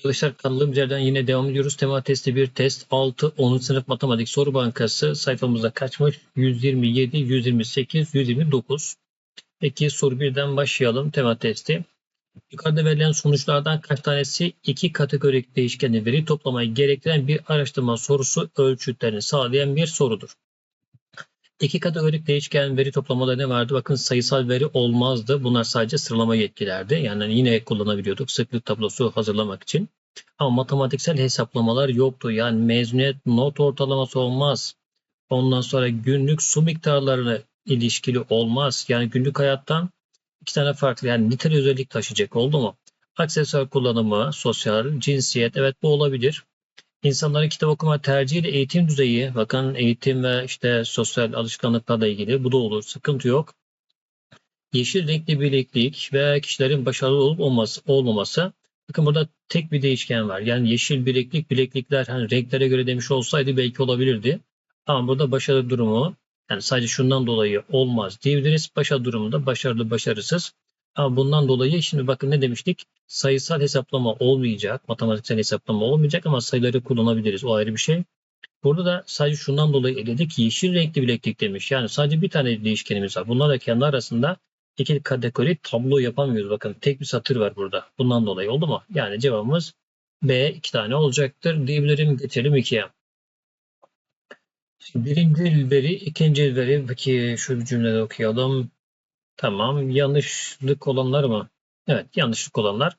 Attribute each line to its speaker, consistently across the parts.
Speaker 1: Arkadaşlar kaldığımız yerden yine devam ediyoruz. Tema testi 1 test 6 10. sınıf matematik soru bankası sayfamızda kaçmış? 127, 128, 129. Peki soru 1'den başlayalım tema testi. Yukarıda verilen sonuçlardan kaç tanesi iki kategorik değişkenli veri toplamayı gerektiren bir araştırma sorusu ölçütlerini sağlayan bir sorudur. İki kategorik değişken veri toplamada ne vardı? Bakın sayısal veri olmazdı. Bunlar sadece sıralama yetkilerdi. Yani yine kullanabiliyorduk sıklık tablosu hazırlamak için. Ama matematiksel hesaplamalar yoktu. Yani mezuniyet not ortalaması olmaz. Ondan sonra günlük su miktarlarına ilişkili olmaz. Yani günlük hayattan iki tane farklı yani nitel özellik taşıyacak oldu mu? Aksesuar kullanımı, sosyal, cinsiyet evet bu olabilir. İnsanların kitap okuma tercihiyle eğitim düzeyi, bakın eğitim ve işte sosyal alışkanlıklarla ilgili bu da olur, sıkıntı yok. Yeşil renkli bileklik ve kişilerin başarılı olup olması, olmaması. Bakın burada tek bir değişken var. Yani yeşil bileklik, bileklikler hani renklere göre demiş olsaydı belki olabilirdi. Ama burada başarı durumu yani sadece şundan dolayı olmaz diyebiliriz. Başarı durumunda başarılı, başarısız. Ama bundan dolayı şimdi bakın ne demiştik? Sayısal hesaplama olmayacak, matematiksel hesaplama olmayacak ama sayıları kullanabiliriz. O ayrı bir şey. Burada da sadece şundan dolayı eledik. Yeşil renkli bileklik demiş. Yani sadece bir tane değişkenimiz var. Bunlar da kendi arasında iki kategori tablo yapamıyoruz. Bakın tek bir satır var burada. Bundan dolayı oldu mu? Yani cevabımız B iki tane olacaktır diyebilirim. Geçelim ikiye. Şimdi birinci veri, ikinci veri. Peki şu bir cümlede okuyalım. Tamam. Yanlışlık olanlar mı? Evet. Yanlışlık olanlar.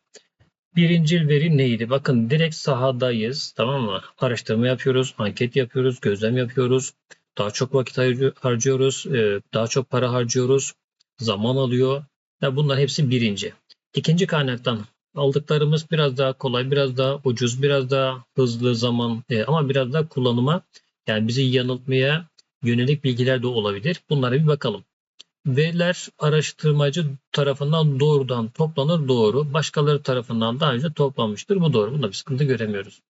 Speaker 1: Birinci veri neydi? Bakın direkt sahadayız. Tamam mı? Araştırma yapıyoruz. Anket yapıyoruz. Gözlem yapıyoruz. Daha çok vakit harcı- harcıyoruz. e, Daha çok para harcıyoruz. Zaman alıyor. Ya bunlar hepsi birinci. İkinci kaynaktan aldıklarımız biraz daha kolay, biraz daha ucuz, biraz daha hızlı zaman e, ama biraz daha kullanıma yani bizi yanıltmaya yönelik bilgiler de olabilir. Bunlara bir bakalım. Veriler araştırmacı tarafından doğrudan toplanır doğru. Başkaları tarafından daha önce toplanmıştır. Bu doğru. Bunda bir sıkıntı göremiyoruz.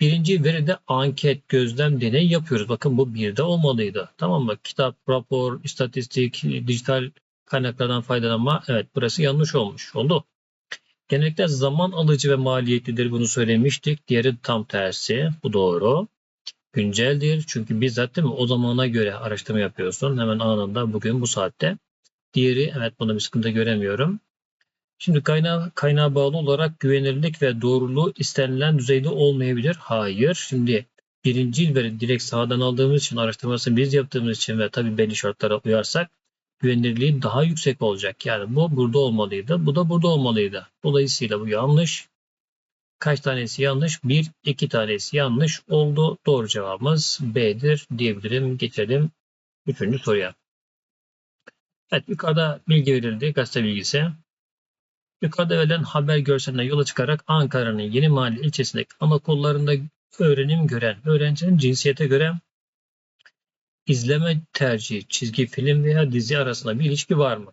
Speaker 1: Birinci veride anket, gözlem, deney yapıyoruz. Bakın bu birde olmalıydı. Tamam mı? Kitap, rapor, istatistik, dijital kaynaklardan faydalanma. Evet burası yanlış olmuş. Oldu. Genellikle zaman alıcı ve maliyetlidir. Bunu söylemiştik. Diğeri tam tersi. Bu doğru günceldir. Çünkü bizzat değil mi o zamana göre araştırma yapıyorsun. Hemen anında bugün bu saatte. Diğeri evet bunda bir sıkıntı göremiyorum. Şimdi kaynağa, kaynağa bağlı olarak güvenilirlik ve doğruluğu istenilen düzeyde olmayabilir. Hayır. Şimdi birinci veri direkt sahadan aldığımız için araştırmasını biz yaptığımız için ve tabii belli şartlara uyarsak güvenilirliği daha yüksek olacak. Yani bu burada olmalıydı. Bu da burada olmalıydı. Dolayısıyla bu yanlış. Kaç tanesi yanlış? 1, 2 tanesi yanlış oldu. Doğru cevabımız B'dir diyebilirim. Geçelim 3. soruya. Evet yukarıda bilgi verildi. Gazete bilgisi. Yukarıda verilen haber görselinden yola çıkarak Ankara'nın Yeni Mahalle ilçesindeki anaokullarında öğrenim gören öğrencinin cinsiyete göre izleme tercihi, çizgi film veya dizi arasında bir ilişki var mı?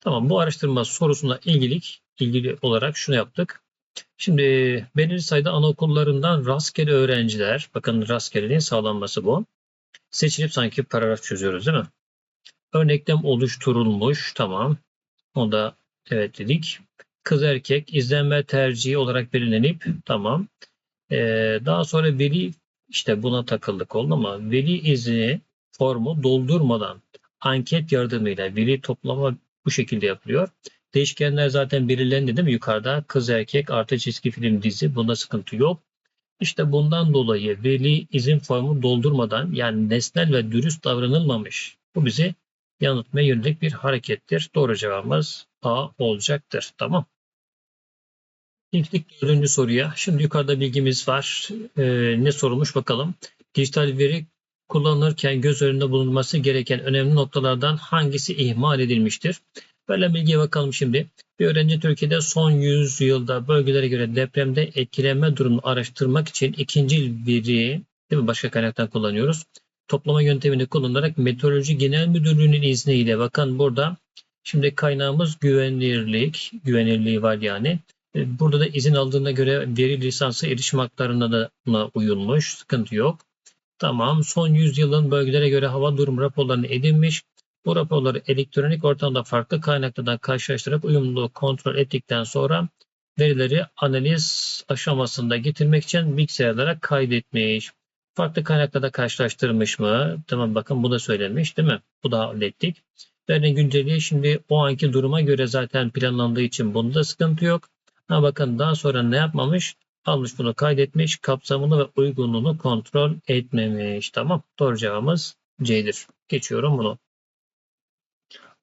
Speaker 1: Tamam bu araştırma sorusuna ilgilik, ilgili olarak şunu yaptık. Şimdi belirli sayıda anaokullarından rastgele öğrenciler, bakın rastgeleliğin sağlanması bu. Seçilip sanki paragraf çözüyoruz değil mi? Örneklem oluşturulmuş, tamam. Onu da evet dedik. Kız erkek izlenme tercihi olarak belirlenip, tamam. Ee, daha sonra veli işte buna takıldık oldu ama veli izni formu doldurmadan anket yardımıyla veli toplama bu şekilde yapılıyor. Değişkenler zaten belirlendi değil mi yukarıda? Kız erkek artı çizgi film dizi. Bunda sıkıntı yok. İşte bundan dolayı veli izin formu doldurmadan yani nesnel ve dürüst davranılmamış. Bu bizi yanıltmaya yönelik bir harekettir. Doğru cevabımız A olacaktır. Tamam. İlk dördüncü soruya. Şimdi yukarıda bilgimiz var. Ee, ne sorulmuş bakalım. Dijital veri kullanılırken göz önünde bulunması gereken önemli noktalardan hangisi ihmal edilmiştir? Böyle bilgiye bakalım şimdi. Bir öğrenci Türkiye'de son 100 yılda bölgelere göre depremde etkilenme durumunu araştırmak için ikinci veri değil mi? başka kaynaktan kullanıyoruz. Toplama yöntemini kullanarak Meteoroloji Genel Müdürlüğü'nün izniyle bakın burada şimdi kaynağımız güvenilirlik, güvenilirliği var yani. E, Burada da izin aldığına göre veri lisansı erişim haklarına da uyulmuş. Sıkıntı yok. Tamam. Son 100 yılın bölgelere göre hava durum raporlarını edinmiş. Bu raporları elektronik ortamda farklı kaynaklardan karşılaştırıp uyumluluğu kontrol ettikten sonra verileri analiz aşamasında getirmek için bilgisayarlara kaydetmiş. Farklı kaynaklarda karşılaştırmış mı? Tamam bakın bu da söylenmiş değil mi? Bu da hallettik. Verinin güncelliği şimdi o anki duruma göre zaten planlandığı için bunda sıkıntı yok. Ha bakın daha sonra ne yapmamış? Almış bunu kaydetmiş, kapsamını ve uygunluğunu kontrol etmemiş. Tamam. Doğru cevabımız C'dir. Geçiyorum bunu.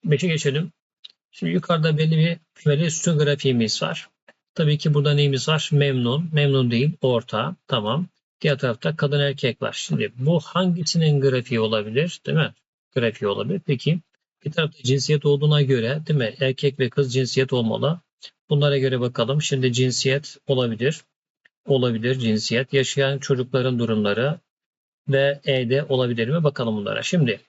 Speaker 1: 5'e geçelim. Şimdi yukarıda belli bir kümeli sütun grafiğimiz var. Tabii ki burada neyimiz var? Memnun. Memnun değil. Orta. Tamam. Diğer tarafta kadın erkek var. Şimdi bu hangisinin grafiği olabilir? Değil mi? Grafiği olabilir. Peki bir tarafta cinsiyet olduğuna göre değil mi? Erkek ve kız cinsiyet olmalı. Bunlara göre bakalım. Şimdi cinsiyet olabilir. Olabilir cinsiyet. Yaşayan çocukların durumları ve E'de olabilir mi? Bakalım bunlara. Şimdi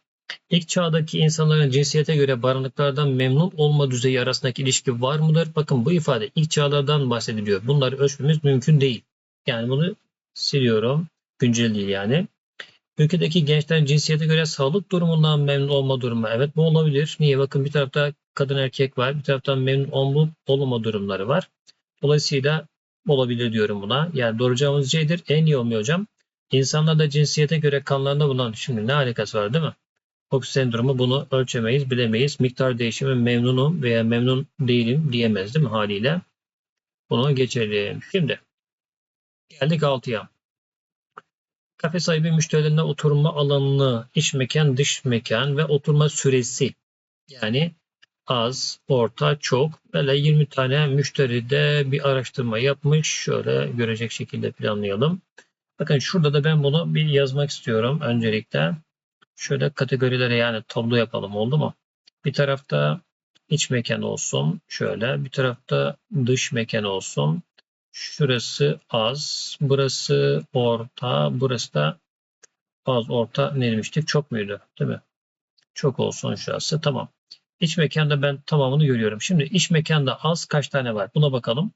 Speaker 1: ilk çağdaki insanların cinsiyete göre barınıklardan memnun olma düzeyi arasındaki ilişki var mıdır? Bakın bu ifade ilk çağlardan bahsediliyor. Bunları ölçmemiz mümkün değil. Yani bunu siliyorum. Güncel değil yani. Ülkedeki gençlerin cinsiyete göre sağlık durumundan memnun olma durumu. Evet bu olabilir. Niye? Bakın bir tarafta kadın erkek var. Bir taraftan memnun olma, olmama durumları var. Dolayısıyla olabilir diyorum buna. Yani doğru cevabımız C'dir. En iyi olmuyor hocam. İnsanlarda cinsiyete göre kanlarında bulunan şimdi ne alakası var değil mi? Fox sendromu bunu ölçemeyiz, bilemeyiz. Miktar değişimi memnunum veya memnun değilim diyemez değil mi haliyle? Bunu geçelim. Şimdi geldik 6'ya. Kafe sahibi müşterilerine oturma alanını, iç mekan, dış mekan ve oturma süresi yani az, orta, çok böyle 20 tane müşteride bir araştırma yapmış. Şöyle görecek şekilde planlayalım. Bakın şurada da ben bunu bir yazmak istiyorum öncelikle. Şöyle kategorilere yani tablo yapalım oldu mu? Bir tarafta iç mekan olsun. Şöyle bir tarafta dış mekan olsun. Şurası az. Burası orta. Burası da az orta ne demiştik? Çok muydu? Değil mi? Çok olsun şurası. Tamam. İç mekanda ben tamamını görüyorum. Şimdi iç mekanda az kaç tane var? Buna bakalım.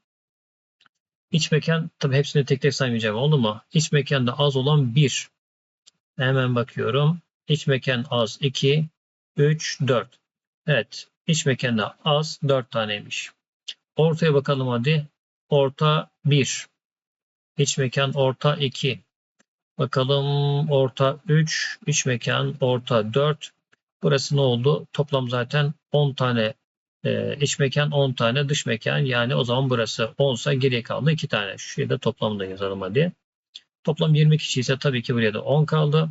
Speaker 1: İç mekan tabi hepsini tek tek saymayacağım oldu mu? İç mekanda az olan 1. Hemen bakıyorum. İç mekan az 2, 3, 4. Evet. İç mekanda az 4 taneymiş. Ortaya bakalım hadi. Orta 1. İç mekan orta 2. Bakalım orta 3. İç mekan orta 4. Burası ne oldu? Toplam zaten 10 tane e, iç mekan 10 tane dış mekan yani o zaman burası 10 ise geriye kaldı 2 tane. Şuraya da toplamda yazalım hadi. Toplam 20 kişi ise tabii ki buraya da 10 kaldı.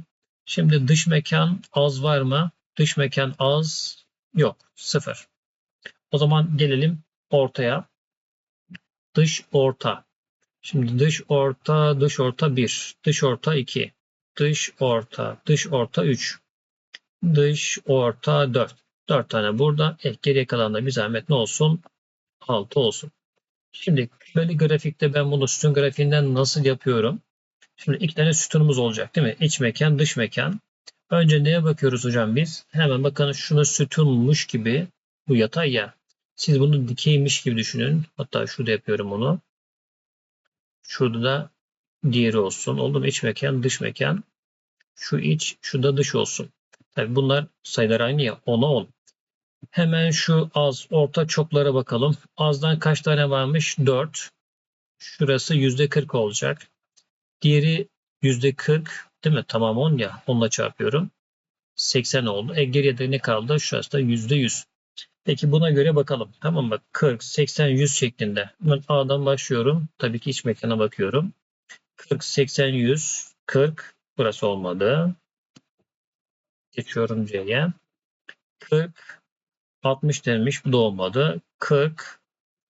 Speaker 1: Şimdi dış mekan az var mı? Dış mekan az yok. Sıfır. O zaman gelelim ortaya. Dış orta. Şimdi dış orta, dış orta 1, dış orta 2, dış orta, dış orta 3, dış orta 4. 4 tane burada. Evet, geriye kalan da bir zahmet ne olsun? 6 olsun. Şimdi böyle grafikte ben bunu sütun grafiğinden nasıl yapıyorum? Şimdi iki tane sütunumuz olacak değil mi? İç mekan, dış mekan. Önce neye bakıyoruz hocam biz? Hemen bakın şunu sütunmuş gibi bu yatay ya. Siz bunu dikeymiş gibi düşünün. Hatta şurada yapıyorum onu. Şurada da diğeri olsun. Oldu mu? İç mekan, dış mekan. Şu iç, şu da dış olsun. Tabii bunlar sayılar aynı ya. 10'a 10. Hemen şu az, orta çoklara bakalım. Azdan kaç tane varmış? 4. Şurası %40 olacak. Diğeri %40 değil mi? Tamam 10 ya. 10'la çarpıyorum. 80 oldu. E geriye de ne kaldı? Şurası da %100. Peki buna göre bakalım. Tamam mı? 40, 80, 100 şeklinde. Ben A'dan başlıyorum. Tabii ki iç mekana bakıyorum. 40, 80, 100, 40. Burası olmadı. Geçiyorum C'ye. 40, 60 denmiş. Bu da olmadı. 40,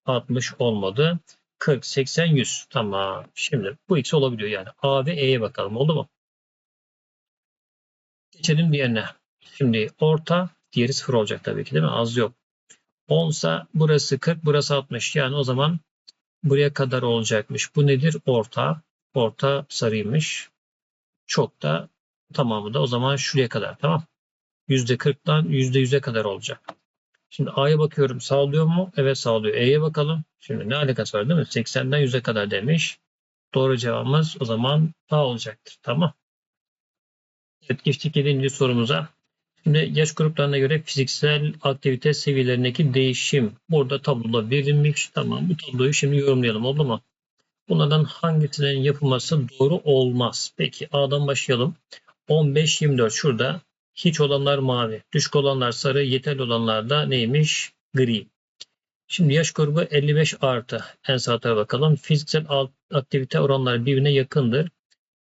Speaker 1: 60 olmadı. 40, 80, 100. Tamam. Şimdi bu ikisi olabiliyor yani. A ve E'ye bakalım. Oldu mu? Geçelim diğerine. Şimdi orta, diğeri 0 olacak tabii ki değil mi? Az yok. 10 ise burası 40, burası 60. Yani o zaman buraya kadar olacakmış. Bu nedir? Orta. Orta sarıymış. Çok da tamamı da o zaman şuraya kadar. Tamam. %40'dan %100'e kadar olacak. Şimdi A'ya bakıyorum. Sağlıyor mu? Evet sağlıyor. E'ye bakalım. Şimdi ne alakası var değil mi? 80'den 100'e kadar demiş. Doğru cevabımız o zaman A olacaktır. Tamam. Evet geçtik 7. sorumuza. Şimdi yaş gruplarına göre fiziksel aktivite seviyelerindeki değişim burada tabloda verilmiş. Tamam bu tabloyu şimdi yorumlayalım oldu mu? Bunlardan hangisinin yapılması doğru olmaz? Peki A'dan başlayalım. 15-24 şurada hiç olanlar mavi, düşük olanlar sarı, yeterli olanlar da neymiş? Gri. Şimdi yaş grubu 55 artı. En sağ tarafa bakalım. Fiziksel aktivite oranları birbirine yakındır.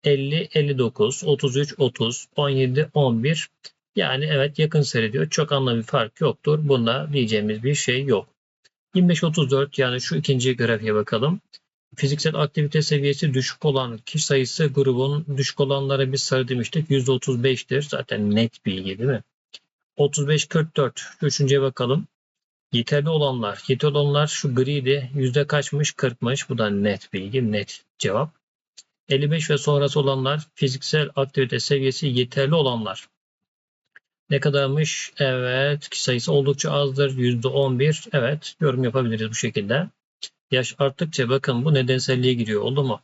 Speaker 1: 50, 59, 33, 30, 17, 11. Yani evet yakın seyrediyor. Çok anlamlı bir fark yoktur. Bunda diyeceğimiz bir şey yok. 25, 34 yani şu ikinci grafiğe bakalım. Fiziksel aktivite seviyesi düşük olan kişi sayısı grubun düşük olanlara biz sarı demiştik. %35'tir. Zaten net bilgi değil mi? 35-44. Şu üçüncüye bakalım. Yeterli olanlar. Yeterli olanlar şu griydi. Yüzde kaçmış? 40'mış. Bu da net bilgi. Net cevap. 55 ve sonrası olanlar fiziksel aktivite seviyesi yeterli olanlar. Ne kadarmış? Evet. Kişi sayısı oldukça azdır. %11. Evet. Yorum yapabiliriz bu şekilde. Yaş arttıkça bakın bu nedenselliğe giriyor. Oldu mu?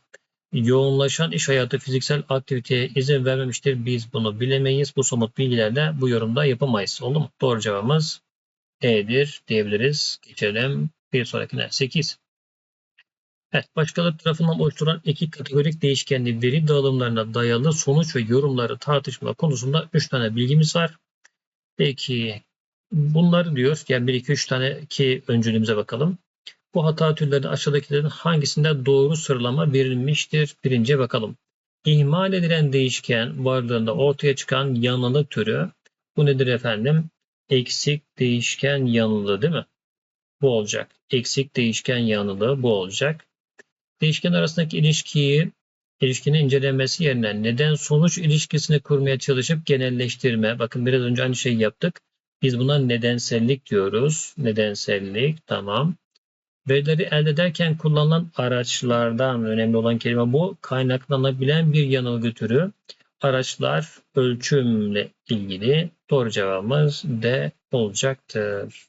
Speaker 1: Yoğunlaşan iş hayatı fiziksel aktiviteye izin vermemiştir. Biz bunu bilemeyiz. Bu somut bilgilerle bu yorumda yapamayız. Oldu mu? Doğru cevabımız E'dir diyebiliriz. Geçelim bir sonrakine. 8. Evet, başkaları tarafından oluşturulan iki kategorik değişkenli veri dağılımlarına dayalı sonuç ve yorumları tartışma konusunda 3 tane bilgimiz var. Peki bunları diyor. Yani 1, 2, 3 tane ki öncülüğümüze bakalım. Bu hata türleri aşağıdakilerin hangisinde doğru sıralama verilmiştir? Birinciye bakalım. İhmal edilen değişken varlığında ortaya çıkan yanlılık türü. Bu nedir efendim? Eksik değişken yanlılığı değil mi? Bu olacak. Eksik değişken yanlılığı bu olacak. Değişken arasındaki ilişkiyi ilişkinin incelenmesi yerine neden sonuç ilişkisini kurmaya çalışıp genelleştirme. Bakın biraz önce aynı şeyi yaptık. Biz buna nedensellik diyoruz. Nedensellik tamam. Verileri elde ederken kullanılan araçlardan önemli olan kelime bu. Kaynaklanabilen bir yanılgı türü. Araçlar ölçümle ilgili doğru cevabımız D olacaktır.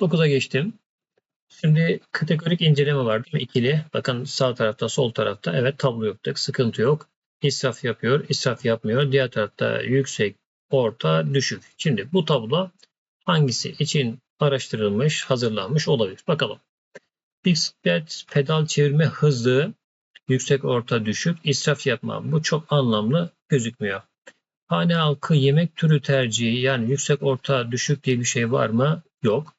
Speaker 1: 9'a geçtim. Şimdi kategorik inceleme var değil mi? İkili. Bakın sağ tarafta sol tarafta evet tablo yaptık. Sıkıntı yok. İsraf yapıyor, israf yapmıyor. Diğer tarafta yüksek, orta, düşük. Şimdi bu tablo hangisi için araştırılmış, hazırlanmış olabilir. Bakalım. Bisiklet pedal çevirme hızı yüksek, orta, düşük, israf yapma. Bu çok anlamlı gözükmüyor. Hane halkı yemek türü tercihi yani yüksek, orta, düşük diye bir şey var mı? Yok.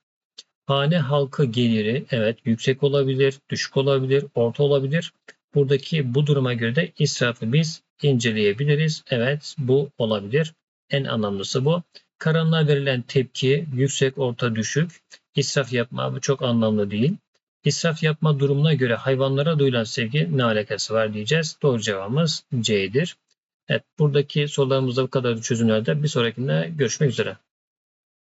Speaker 1: Hane halkı geliri evet yüksek olabilir, düşük olabilir, orta olabilir. Buradaki bu duruma göre de israfı biz inceleyebiliriz. Evet bu olabilir. En anlamlısı bu. Karanlığa verilen tepki yüksek, orta, düşük. İsraf yapma bu çok anlamlı değil. İsraf yapma durumuna göre hayvanlara duyulan sevgi ne alakası var diyeceğiz. Doğru cevabımız C'dir. Evet buradaki sorularımızda bu kadar çözümlerde bir sonrakinde görüşmek üzere.